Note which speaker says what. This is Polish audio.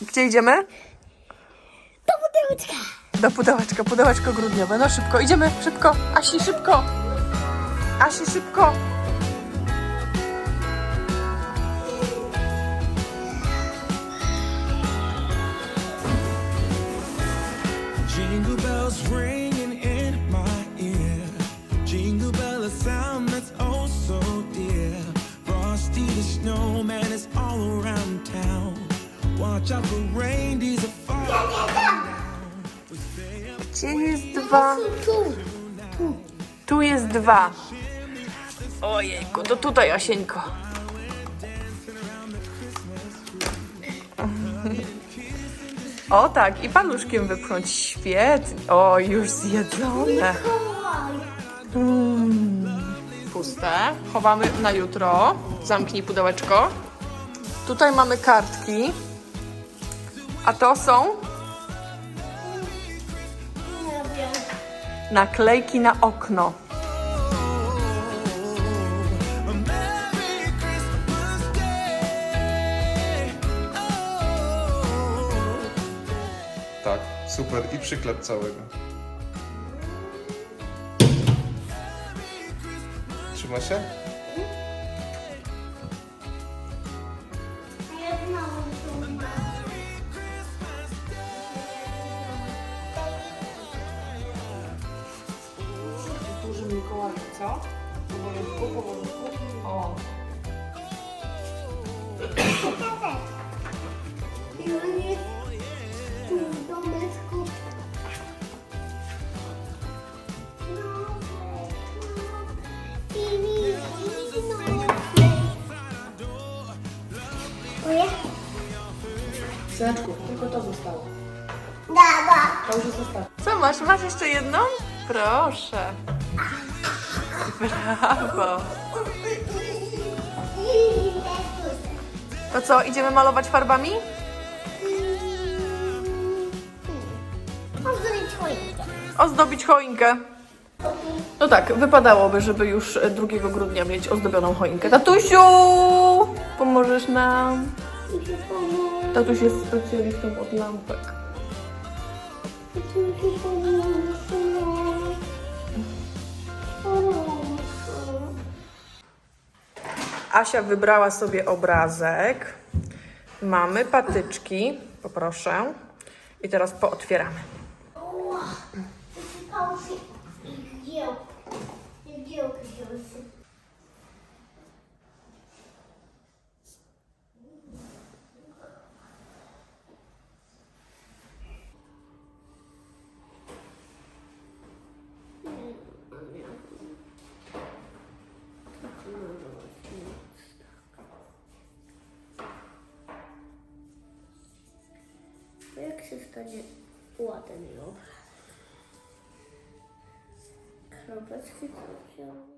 Speaker 1: Gdzie idziemy?
Speaker 2: Do pudełeczka.
Speaker 1: Do pudełeczka, pudełeczko grudniowe. No szybko, idziemy, szybko. Asi, szybko. Asi, szybko.
Speaker 3: Jingle bells ringing in my ear. Jingle bell, a sound that's oh so dear. Frosty the snowman is all around town. Watch out for reindeers are falling.
Speaker 1: Gdzie jest dwa?
Speaker 2: Tu.
Speaker 1: Jest dwa. Ojejku, to tutaj, Asieńko. O tak, i paluszkiem wypchnąć. Świetnie. O, już zjedzone. Mm. Puste. Chowamy na jutro. Zamknij pudełeczko. Tutaj mamy kartki. A to są naklejki na okno.
Speaker 4: Tak, super. I przyklep całego. Trzyma się?
Speaker 1: Co? Powolutku, powolutku. O. Syneczku, tylko to zostało.
Speaker 2: Dawa.
Speaker 1: To już zostało. Co masz? Masz jeszcze jedną? Proszę. Brawo. To co, idziemy malować farbami?
Speaker 2: Pozdrowić choinkę.
Speaker 1: Ozdobić choinkę. No tak, wypadałoby, żeby już 2 grudnia mieć ozdobioną choinkę. Tatusiu! Pomożesz nam? Tatuś jest specjalistą od lampek. Asia wybrała sobie obrazek. Mamy patyczki, poproszę. I teraz pootwieramy.
Speaker 2: Wysypał przestanie ładnie. Kropeczki, co się...